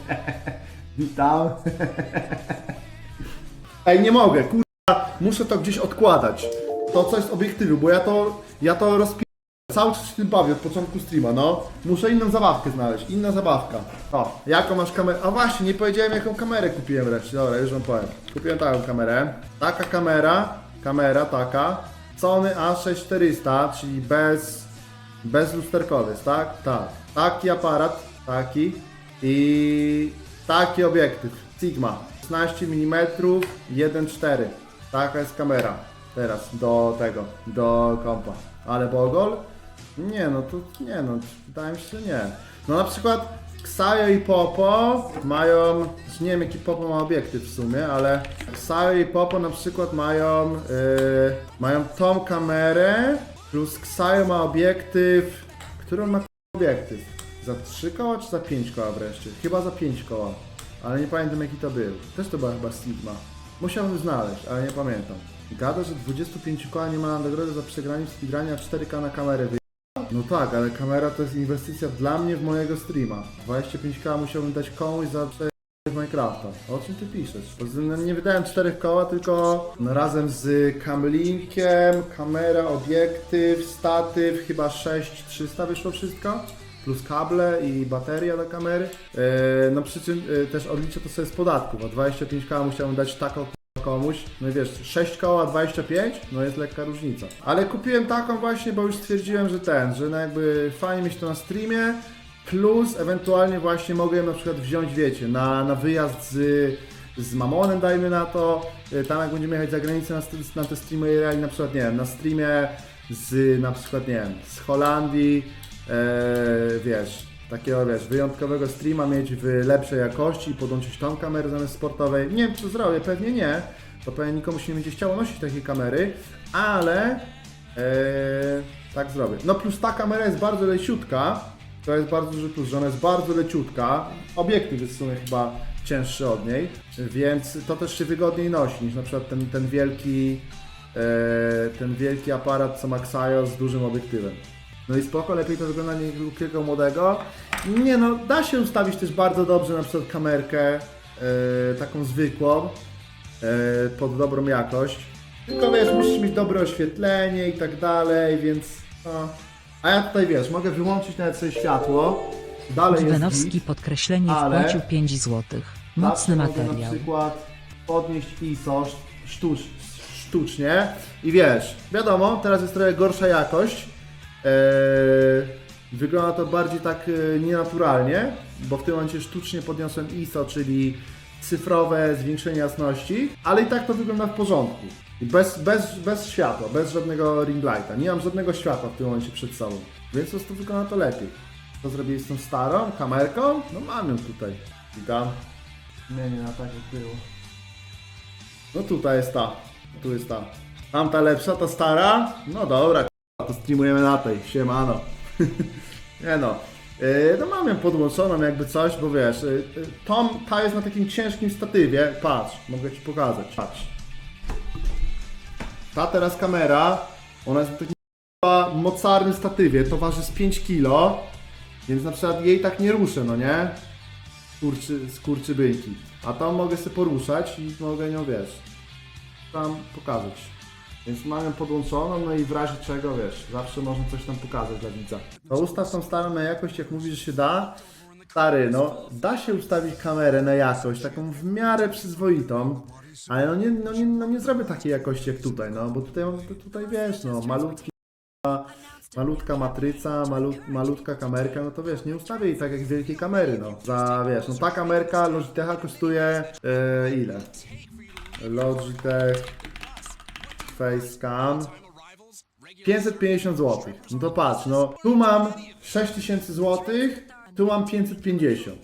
Witam. Ej, nie mogę, kurwa, muszę to gdzieś odkładać. To coś z obiektywu, bo ja to, ja to rozpi... Cały czas się tym bawię od początku streama, no. Muszę inną zabawkę znaleźć, inna zabawka. O, jaką masz kamerę? A właśnie, nie powiedziałem jaką kamerę kupiłem wreszcie. Dobra, już wam powiem. Kupiłem taką kamerę. Taka kamera, kamera taka. Sony A6400, czyli bez, bez lusterkowy, tak? Tak. Taki aparat, taki. I taki obiektyw. Sigma. 16 mm 1.4. Taka jest kamera. Teraz do tego, do kompa. Ale Bogol? Nie no, to nie no, wydaje mi się, że nie. No na przykład Xayo i Popo mają, nie wiem jaki Popo ma obiektyw w sumie, ale Xayo i Popo na przykład mają, yy, mają tą kamerę, plus Xayo ma obiektyw, który on ma obiektyw? Za 3 koła czy za 5 koła wreszcie? Chyba za 5 koła, ale nie pamiętam jaki to był. Też to była chyba Sigma. Musiałbym znaleźć, ale nie pamiętam. Gada, że 25 koła nie ma nagrody za przegranie w speedrunie, a 4K na kamerę wy... No tak, ale kamera to jest inwestycja dla mnie w mojego streama. 25k musiałbym dać komuś za w Minecrafta. O czym ty piszesz? Poza nie wydałem 4 koła, tylko no, razem z camlinkiem, kamera, obiektyw, statyw, chyba 6300 wyszło wszystko. Plus kable i bateria do kamery. E, no przy czym e, też odliczę to sobie z podatków, a 25k musiałem dać taką komuś, no i wiesz, 6 koła 25, no jest lekka różnica. Ale kupiłem taką właśnie, bo już stwierdziłem, że ten, że no jakby fajnie mieć to na streamie, plus ewentualnie właśnie mogę ją na przykład wziąć, wiecie, na, na wyjazd z, z Mamonem, dajmy na to, y, tam jak będziemy jechać za granicę na, na te streamy, na przykład, nie wiem, na streamie z, na przykład, nie wiem, z Holandii, e, wiesz, takiego, wiesz, wyjątkowego streama mieć w lepszej jakości i podłączyć tą kamerę zamiast sportowej. Nie wiem, czy zrobię, pewnie nie, bo pewnie nikomu się nie będzie chciało nosić takiej kamery, ale e, tak zrobię. No plus ta kamera jest bardzo leciutka, to jest bardzo duży plus, że ona jest bardzo leciutka, obiektyw jest w sumie chyba cięższy od niej, więc to też się wygodniej nosi niż na przykład ten, ten wielki e, ten wielki aparat co ma Xayo z dużym obiektywem. No i spoko, lepiej to wygląda niż krótkiego młodego. Nie no, da się ustawić też bardzo dobrze na przykład kamerkę, e, taką zwykłą, e, pod dobrą jakość. Tylko wiesz, musisz mieć dobre oświetlenie i tak dalej, więc no. A ja tutaj wiesz, mogę wyłączyć nawet sobie światło. Dalej jest git. podkreślenie ale- wpłacił 5 złotych. Zawsze Mocny materiał. na przykład podnieść ISO sztucz, sztucznie i wiesz, wiadomo, teraz jest trochę gorsza jakość. Eee, wygląda to bardziej tak e, nienaturalnie, bo w tym momencie sztucznie podniosłem ISO, czyli cyfrowe zwiększenie jasności, ale i tak to wygląda w porządku. Bez, bez, bez światła, bez żadnego ring lighta. Nie mam żadnego światła w tym momencie przed sobą, więc po prostu wygląda to lepiej. Co zrobili z tą starą kamerką? No mam ją tutaj. Witam. Zmienię na tak jak było. No tutaj jest ta. Tu jest ta. Tamta lepsza, ta stara? No dobra, to streamujemy na tej. Siemano. Nie no. Yy, no mam ją podłączoną jakby coś, bo wiesz, yy, Tom, ta jest na takim ciężkim statywie. Patrz, mogę Ci pokazać. Patrz. Ta teraz kamera, ona jest na takim mocarnym statywie, to waży z 5 kg, więc na przykład jej tak nie ruszę, no nie? Skurczy, skurczybyjki. A tam mogę sobie poruszać i mogę nią, wiesz, tam pokazać. Więc mam ją podłączoną, no i w razie czego, wiesz, zawsze można coś tam pokazać dla widza. To ustaw tą starą na jakość, jak mówisz, że się da. Stary, no, da się ustawić kamerę na jakość, taką w miarę przyzwoitą, ale no nie, no nie, no nie zrobię takiej jakości jak tutaj, no, bo tutaj, tutaj wiesz, no, malutki malutka matryca, malut, malutka kamerka, no to wiesz, nie ustawię jej tak jak wielkiej kamery, no. Za, wiesz, no ta kamerka Logitecha kosztuje e, ile? Logitech Facecam 550 zł. No to patrz, no tu mam 6000 zł, tu mam 550.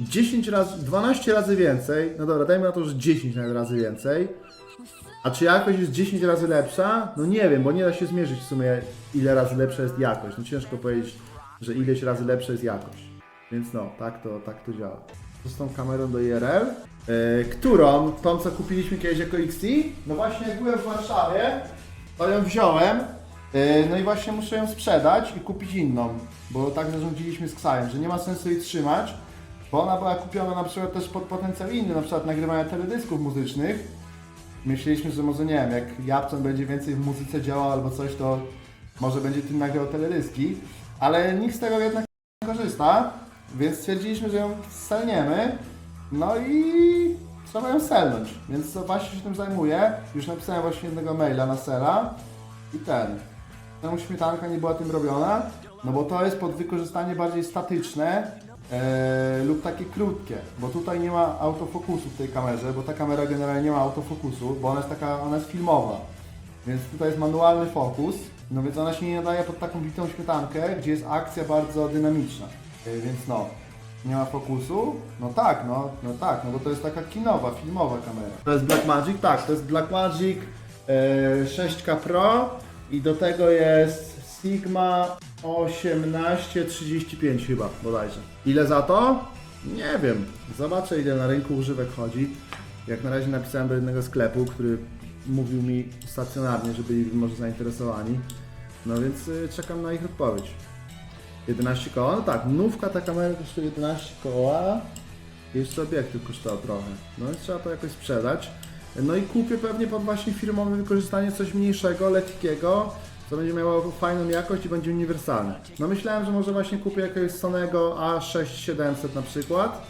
10 razy, 12 razy więcej, no dobra, dajmy na to, że 10 nawet razy więcej. A czy jakość jest 10 razy lepsza? No nie wiem, bo nie da się zmierzyć w sumie ile razy lepsza jest jakość. No ciężko powiedzieć, że ileś razy lepsza jest jakość. Więc no, tak to, tak to działa. Z tą kamerą do IRL, yy, którą, tą co kupiliśmy kiedyś jako XT, no właśnie jak byłem w Warszawie, to ją wziąłem, yy, no i właśnie muszę ją sprzedać i kupić inną, bo tak zarządziliśmy z Ksajem, że nie ma sensu jej trzymać, Bo ona była kupiona na przykład też pod potencjał inny, na przykład nagrywania teledysków muzycznych. Myśleliśmy, że może nie wiem, jak Japczan będzie więcej w muzyce działał albo coś, to może będzie tym nagrał teledyski, ale nikt z tego jednak nie korzysta, więc stwierdziliśmy, że ją selniemy, no i trzeba ją selnąć, więc właśnie się tym zajmuję. Już napisałem właśnie jednego maila na sela i ten. Temu śmietanka nie była tym robiona, no bo to jest pod wykorzystanie bardziej statyczne e, lub takie krótkie, bo tutaj nie ma autofokusu w tej kamerze, bo ta kamera generalnie nie ma autofokusu, bo ona jest taka, ona jest filmowa. Więc tutaj jest manualny fokus, no więc ona się nie nadaje pod taką bitą śmietankę, gdzie jest akcja bardzo dynamiczna. E, Więc no, nie ma fokusu? No tak, no, no tak, no bo to jest taka kinowa, filmowa kamera. To jest Blackmagic? Tak, to jest Blackmagic e, 6K Pro i do tego jest Sigma 1835 chyba bodajże. Ile za to? Nie wiem. Zobaczę ile na rynku używek chodzi. Jak na razie napisałem do jednego sklepu, który mówił mi stacjonarnie, że byli może zainteresowani. No więc y, czekam na ich odpowiedź. 11 koła? No tak, nówka ta kamera kosztuje 11 koła. Jeszcze obiektyw kosztował trochę. No i trzeba to jakoś sprzedać. No i kupię pewnie pod właśnie firmowe wykorzystanie coś mniejszego, lekkiego, co będzie miało fajną jakość i będzie uniwersalne. No myślałem, że może właśnie kupię jakiegoś Sonego A6700 na przykład,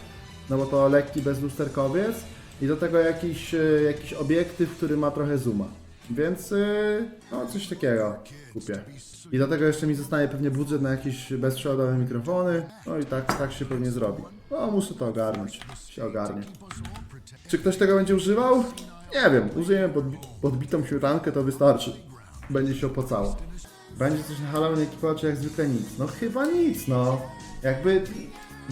no bo to lekki bezlusterkowiec i do tego jakiś, y, jakiś obiektyw, który ma trochę zooma. Więc y, no coś takiego kupię. I do tego jeszcze mi zostanie pewnie budżet na jakieś bezprzewodowe mikrofony. No i tak, tak się pewnie zrobi. No muszę to ogarnąć. Się ogarnie. Czy ktoś tego będzie używał? Nie wiem. Użyjemy pod, podbitą śmietankę, to wystarczy. Będzie się opłacało. Będzie coś na Halloween ekipa, czy jak zwykle nic? No chyba nic, no. Jakby...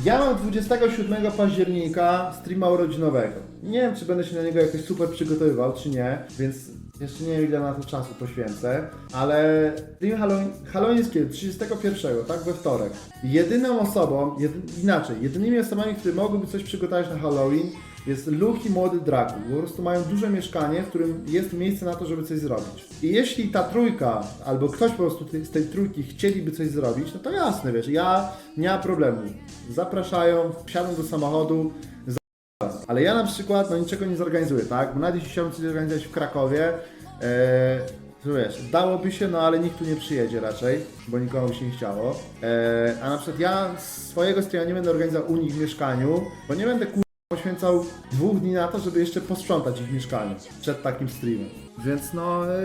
Ja mam 27 października streama urodzinowego. Nie wiem, czy będę się na niego jakoś super przygotowywał, czy nie, więc jeszcze nie wiem, ile na to czasu poświęcę, ale stream Halloween, Halloween jest kiedy? 31, tak? We wtorek. Jedyną osobą, jedy, inaczej, jedynymi osobami, które mogłyby coś przygotować na Halloween jest Luke i młody Draku. Po prostu mają duże mieszkanie, w którym jest miejsce na to, żeby coś zrobić. I jeśli ta trójka, albo ktoś po prostu z tej trójki chcieliby coś zrobić, no to jasne, wiesz, ja nie ma problemu. Zapraszają, wsiadam do samochodu, ale ja na przykład no niczego nie zorganizuję, tak? Bo nawet jeśli chciałbym coś zorganizować w Krakowie, e, to wiesz, dałoby się, no ale nikt tu nie przyjedzie raczej, bo nikomu się nie chciało. E, a na przykład ja swojego streama nie będę organizował u nich w mieszkaniu, bo nie będę kur... poświęcał dwóch dni na to, żeby jeszcze posprzątać ich mieszkanie przed takim streamem. Więc no, e,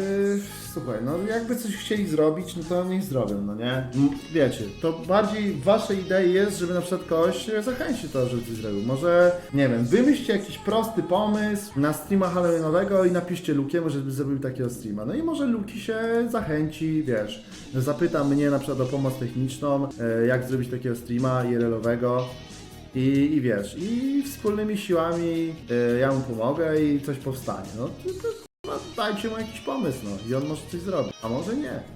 słuchaj, no jakby coś chcieli zrobić, no to niech zrobią, no nie? Wiecie, to bardziej w waszej idei jest, żeby na przykład kogoś zachęcić tego, żeby coś zrobił. Może, nie wiem, wymyślcie jakiś prosty pomysł na streama Halloweenowego i napiszcie Lukiemu, żeby zrobił takiego streama. No i może Luki się zachęci, wiesz, zapyta mnie na przykład o pomoc techniczną, e, jak zrobić takiego streama IRL-owego. I, I wiesz, i wspólnymi siłami e, ja mu pomogę i coś powstanie. No, to, to, dajcie mu jakiś pomysł, no i on może coś zrobić, a może nie.